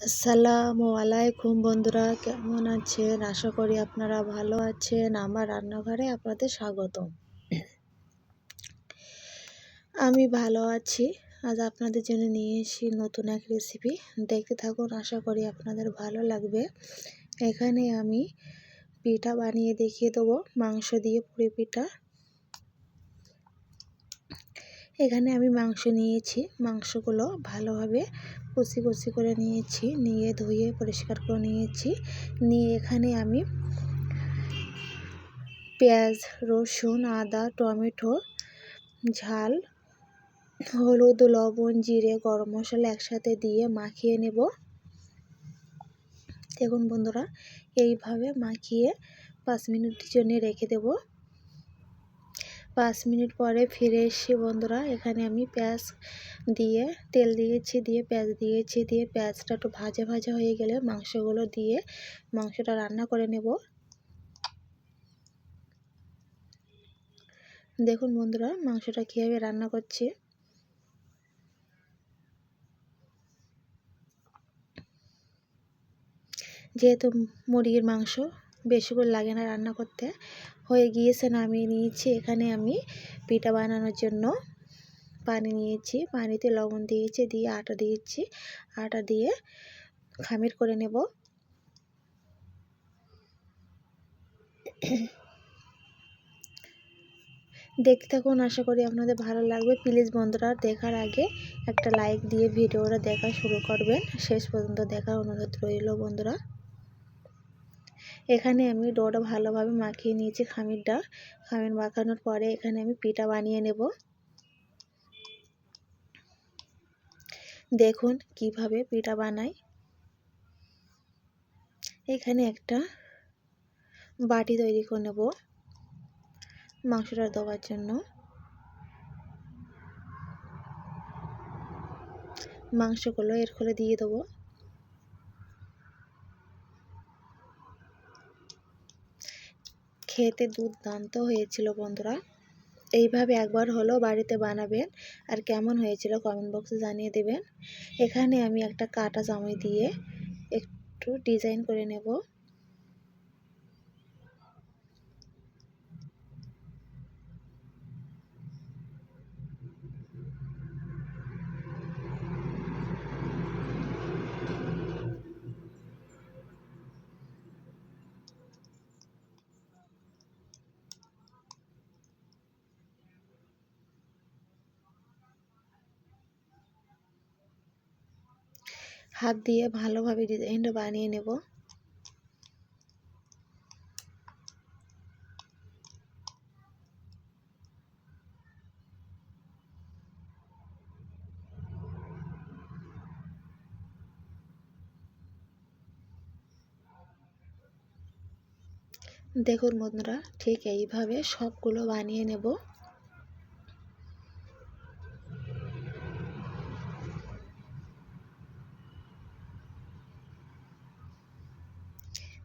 আসসালামু আলাইকুম বন্ধুরা, কেমন আছেন? আশা করি আপনারা ভালো আছেন। আমার রান্নাঘরে আপনাদের স্বাগতম। আমি ভালো আছি। আজ আপনাদের জন্য নিয়ে এসি নতুন এক রেসিপি দেখতে থাকুন, আশা করি আপনাদের ভালো লাগবে। এখানে আমি পিঠা বানিয়ে দেখিয়ে দেবো। মাংস দিয়ে পুরি পিঠা। এখানে আমি মাংস নিয়েছি। মাংসগুলো ভালোভাবে কষি কষি করে নিয়েছি, নিয়ে ধুয়ে পরিষ্কার করে নিয়েছি। নিয়ে এখানে আমি পেঁয়াজ, রসুন, আদা, টমেটো, ঝাল, হলুদ, লবণ, জিরে, গরম মশলা একসাথে দিয়ে মাখিয়ে নেব। দেখুন বন্ধুরা, এইভাবে মাখিয়ে পাঁচ মিনিটের জন্য রেখে দেবো। পাঁচ মিনিট পরে ফিরে এসে বন্ধুরা। এখানে আমি পেঁয়াজ দিয়ে, তেল দিয়েছি, দিয়ে পেঁয়াজ দিয়েছি, দিয়ে পেঁয়াজটা একটু ভাজা ভাজা হয়ে গেলে মাংসগুলো দিয়ে মাংসটা রান্না করে নেব। দেখুন বন্ধুরা, মাংসটা কীভাবে রান্না করছি। যেহেতু মুরগির মাংস বেশি করে লাগে না রান্না করতে। হয়ে গিয়েছে নামিয়ে নিয়েছি। এখানে আমি পিঠা বানানোর জন্য পানি নিয়েছি। পানিতে লবণ দিয়েছি, দিয়ে আটা দিয়েছি। আটা দিয়ে খামির করে নেব। দেখতে থাকুন, আশা করি আপনাদের ভালো লাগবে। প্লিজ বন্ধুরা, দেখার আগে একটা লাইক দিয়ে ভিডিওটা দেখা শুরু করবেন। শেষ পর্যন্ত দেখার অনুরোধ রইল বন্ধুরা। এখানে আমি ডোটা ভালোভাবে মাখিয়ে নিয়েছি খামিরটা খামির মাখানোর পরে এখানে আমি পিঠা বানিয়ে নেব। দেখুন কীভাবে পিঠা বানাই। এখানে একটা বাটি তৈরি করে নেব মাংসটা দেওয়ার জন্য। মাংসগুলো এর করে দিয়ে দেবো। খেতে দুর্দান্ত হয়েছিল বন্ধুরা। এইভাবে একবার হলো বাড়িতে বানাবেন। আর কেমন হয়েছিল কমেন্ট বক্সে জানিয়ে দেবেন। এখানে আমি একটা কাটা জামাই দিয়ে একটু ডিজাইন করে নেব। হাত দিয়ে ভালোভাবে ডিজাইনটা বানিয়ে নেব। দেখুন বন্ধুরা ঠিক এইভাবে সবগুলো বানিয়ে নেব।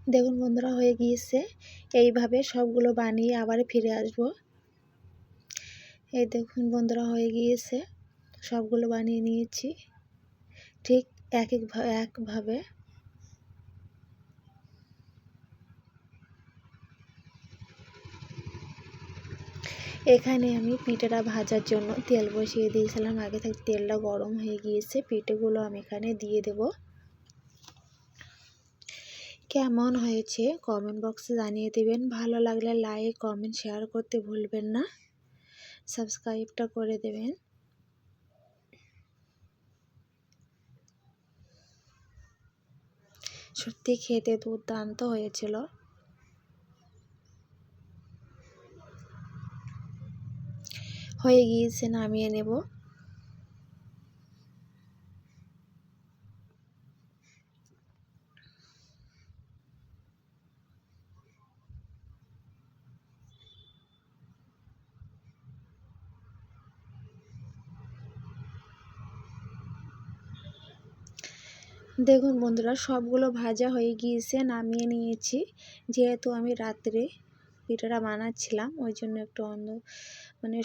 দেখুন বন্ধুরা, হয়ে গিয়েছে। এইভাবে সবগুলো বানিয়ে আবার ফিরে আসব। এই দেখুন বন্ধুরা, হয়ে গিয়েছে। সবগুলো বানিয়ে নিয়েছি। ঠিক এক এক একভাবে। এখানে আমি পিঠেটা ভাজার জন্য তেল বসিয়ে দিয়েছিলাম। আগে থেকে তেলটা গরম হয়ে গিয়েছে। পিঠেগুলো আমি এখানে দিয়ে দেবো। কেমন হয়েছে? কমেন্ট বক্সে জানিয়ে দেবেন। ভালো লাগলে লাইক কমেন্ট শেয়ার করতে ভুলবেন না। সাবস্ক্রাইবটা করে দেবেন। সত্যি খেতে দুর্দান্ত হয়েছিল। হয়ে গিয়েছে, নামিয়ে নেব। দেখুন বন্ধুরা, সবগুলো ভাজা হয়ে গিয়েছে, নামিয়ে নিয়েছি। যেহেতু আমি রাত্রে পিঠাটা বানাচ্ছিলাম, ওই জন্য একটু অন্ধ মানে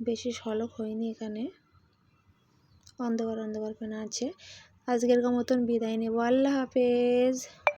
বেশি সলক হয়নি এখানে। অন্ধকার অন্ধকার কেনা আছে? আজকের মতন বিদায় নেব। আল্লাহ হাফেজ।